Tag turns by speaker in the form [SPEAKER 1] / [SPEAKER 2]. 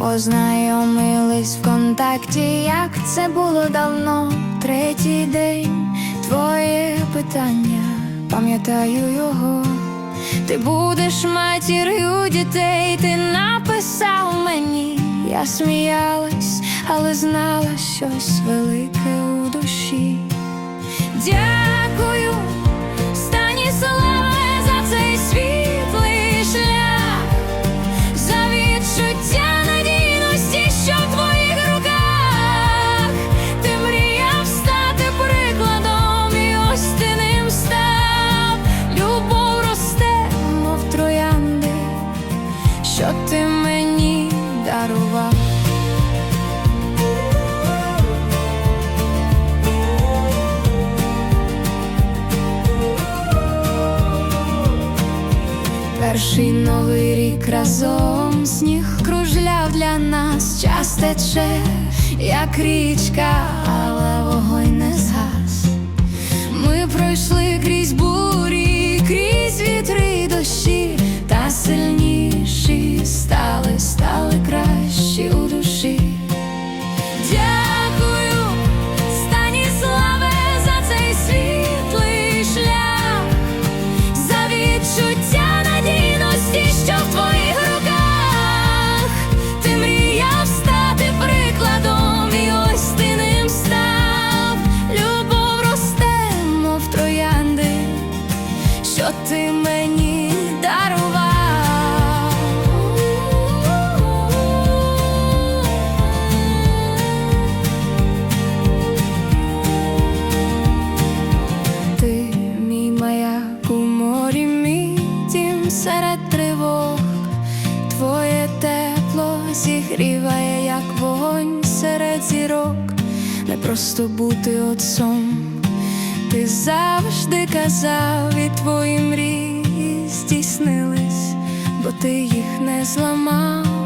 [SPEAKER 1] Познайомились в контакті, як це було давно, третій день, твоє питання, пам'ятаю його. Ти будеш матір'ю дітей, ти написав мені, я сміялась, але знала щось велике у душі. Що ти мені дарував. Перший новий рік разом сніг кружляв для нас, час тече, як річка, але вогонь не згас. Ми пройшли ти мені дарував. Ти мій маяк у морі, мій дім серед тривог, твоє тепло зігріває, як вогонь серед зірок, не просто бути отцом. Ти завжди казав, і твої мрії здійснились, бо ти їх не зламав.